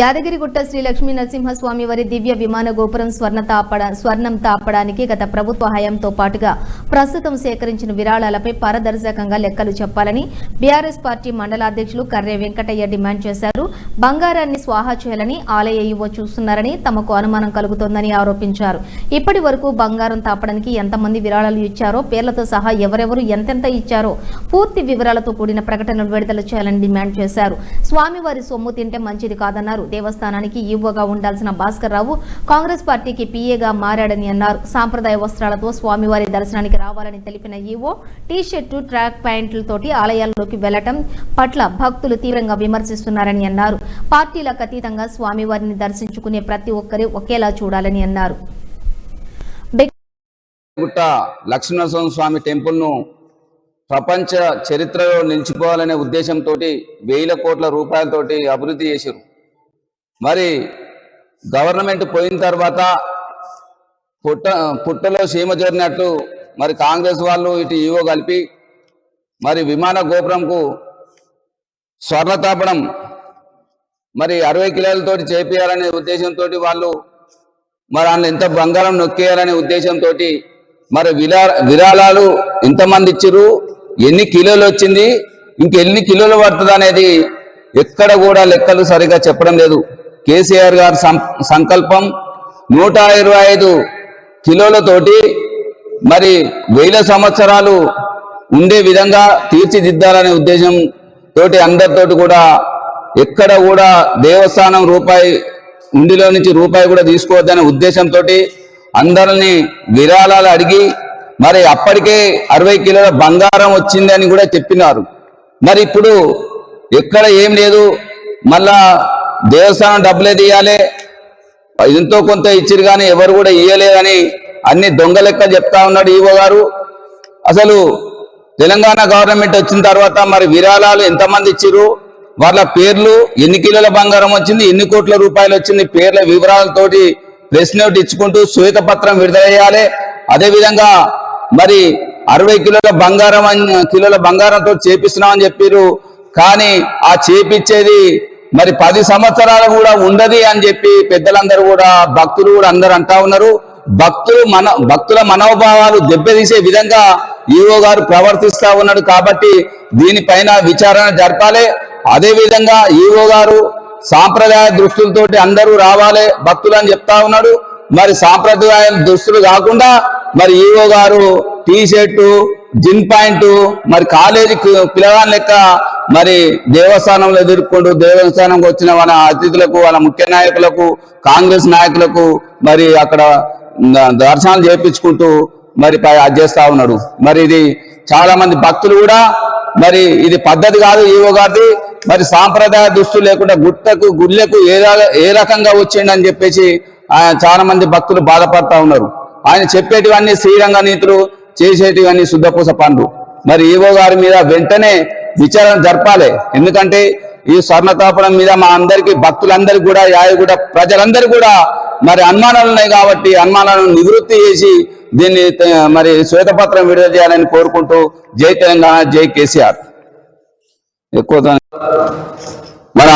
యాదగిరిగుట్ట శ్రీ లక్ష్మీ నరసింహస్వామి వారి దివ్య విమాన గోపురం స్వర్ణ తాపడ స్వర్ణం తాపడానికి గత ప్రభుత్వ హయాంతో పాటుగా ప్రస్తుతం సేకరించిన విరాళాలపై పారదర్శకంగా లెక్కలు చెప్పాలని బీఆర్ఎస్ పార్టీ మండలాధ్యక్షులు కర్రే వెంకటయ్య డిమాండ్ చేశారు. బంగారాన్ని స్వాహా చేయాలని ఆలయ యువ చూస్తున్నారని తమకు అనుమానం కలుగుతోందని ఆరోపించారు. ఇప్పటి వరకు బంగారం తాపడానికి ఎంతమంది విరాళాలు ఇచ్చారో పేర్లతో సహా ఎవరెవరు ఎంతెంత ఇచ్చారో పూర్తి వివరాలతో కూడిన ప్రకటనలు విడుదల చేయాలని డిమాండ్ చేశారు. స్వామివారి సొమ్ము తింటే మంచిది కాదన్నారు. దేవస్థానానికి ఈవోగా ఉండాల్సిన భాస్కర్ రావు కాంగ్రెస్ పార్టీకి పీఏగా మారాడని అన్నారు. సాంప్రదాయ వస్త్రాలతో స్వామివారి దర్శనానికి రావాలని తెలిపిన ఈవో టీ షర్టు ట్రాక్ ప్యాంట్లతోటి ఆలయాల్లోకి వెళ్ళటం పట్ల భక్తులు తీవ్రంగా విమర్శిస్తున్నారని అన్నారు. పార్టీలకు అతీతంగా స్వామివారిని దర్శించుకునే ప్రతి ఒక్కరూ ఒకేలా చూడాలని అన్నారు. గుట్ట లక్ష్మీనరసింహ స్వామి టెంపుల్ను ప్రపంచ చరిత్రలో నిలిచిపోవాలనే ఉద్దేశంతో వేల కోట్ల రూపాయలతోటి అభివృద్ధి చేశారు మరి గవర్నమెంట్ పోయిన తర్వాత పుట్ట పుట్టలో సీమ చేరినట్టు మరి కాంగ్రెస్ వాళ్ళు ఇటు ఈవో కలిపి మరి విమాన గోపురంకు స్వర్ణ తాపడం మరి అరవై కిలోలతో చేపియాలనే ఉద్దేశంతో వాళ్ళు మరి అందులో ఎంత బంగారం నొక్కేయాలనే ఉద్దేశంతో మరి విరా విరాళాలు ఎంతమంది ఇచ్చిరు ఎన్ని కిలోలు వచ్చింది ఇంకెన్ని కిలోలు పడుతుంది అనేది ఎక్కడ కూడా లెక్కలు సరిగా చెప్పడం లేదు. కేసీఆర్ గారి సం- సంకల్పం నూట ఇరవై ఐదు కిలోలతోటి మరి వేల సంవత్సరాలు ఉండే విధంగా తీర్చిదిద్దాలనే ఉద్దేశం తోటి అందరితోటి కూడా ఎక్కడ కూడా దేవస్థానం రూపాయి ఉండిలో నుంచి రూపాయి కూడా తీసుకోవద్దనే ఉద్దేశంతో అందరిని విరాళాలు అడిగి మరి అప్పటికే అరవై కిలోల బంగారం వచ్చింది అని కూడా చెప్పినారు. మరి ఇప్పుడు ఎక్కడ ఏం లేదు. మళ్ళా దేవస్థానం డబ్బులే తీయాలి ఎంతో కొంత ఇచ్చిరు కానీ ఎవరు కూడా ఇయ్యలేదని అన్ని దొంగ లెక్క చెప్తా ఉన్నాడు ఈవో గారు. అసలు తెలంగాణ గవర్నమెంట్ వచ్చిన తర్వాత మరి విరాళాలు ఎంతమంది ఇచ్చిరు? వాళ్ళ పేర్లు ఎన్ని కిలోల బంగారం వచ్చింది ఎన్ని కోట్ల రూపాయలు వచ్చింది పేర్ల వివరాలతోటి ప్రెస్ నోట్ ఇచ్చుకుంటూ శ్వేతపత్రం విడుదల చేయాలి. అదేవిధంగా మరి అరవై కిలోల బంగారం కిలోల బంగారంతో చేపిస్తున్నామని చెప్పారు. కానీ ఆ చేపిచ్చేది మరి పది సంవత్సరాలు కూడా ఉండదు అని చెప్పి పెద్దలందరూ కూడా భక్తులు కూడా అందరూ అంటా ఉన్నారు. భక్తులు మన భక్తుల మనోభావాలు దెబ్బతీసే విధంగా ఈవో గారు ప్రవర్తిస్తా ఉన్నాడు కాబట్టి దీనిపైన విచారణ జరపాలి. అదే విధంగా ఈవో గారు సాంప్రదాయ దుస్తులతోటి అందరూ రావాలి భక్తులు అని చెప్తా ఉన్నాడు. మరి సాంప్రదాయ దుస్తులు కాకుండా మరి ఈవో గారు టీ షర్టు జిన్ పాయింట్ మరి కాలేజీ పిల్లగాని లెక్క మరి దేవస్థానంలో ఎదుర్కొంటూ దేవస్థానంకి వచ్చిన మన అతిథులకు వాళ్ళ ముఖ్య నాయకులకు కాంగ్రెస్ నాయకులకు మరి అక్కడ దర్శనాలు చేపించుకుంటూ మరి పై- చేస్తా ఉన్నాడు. మరి ఇది చాలా మంది భక్తులు కూడా మరి ఇది పద్ధతి కాదు ఈవో గారిది. మరి సాంప్రదాయ దుస్తులు లేకుండా గుట్టకు గుళ్ళకు ఏ ఏ రకంగా వచ్చిండని చెప్పేసి ఆయన చాలా మంది భక్తులు బాధపడతా ఉన్నారు. ఆయన చెప్పేటివన్నీ శ్రీరంగ నీతులు చేసేటివన్నీ శుద్ధపూస పండు మరి ఈవో గారి మీద వెంటనే విచారణ జరపాలి. ఎందుకంటే ఈ స్వర్ణతాపనం మీద మా అందరికీ భక్తులందరికీ కూడా యాయగూడ కూడా ప్రజలందరూ కూడా మరి అనుమానాలు ఉన్నాయి కాబట్టి అనుమానాలను నివృత్తి చేసి దీన్ని మరి శ్వేతపత్రం విడుదల చేయాలని కోరుకుంటూ జై తెలంగాణ జై కేసీఆర్. ఎక్కువ మన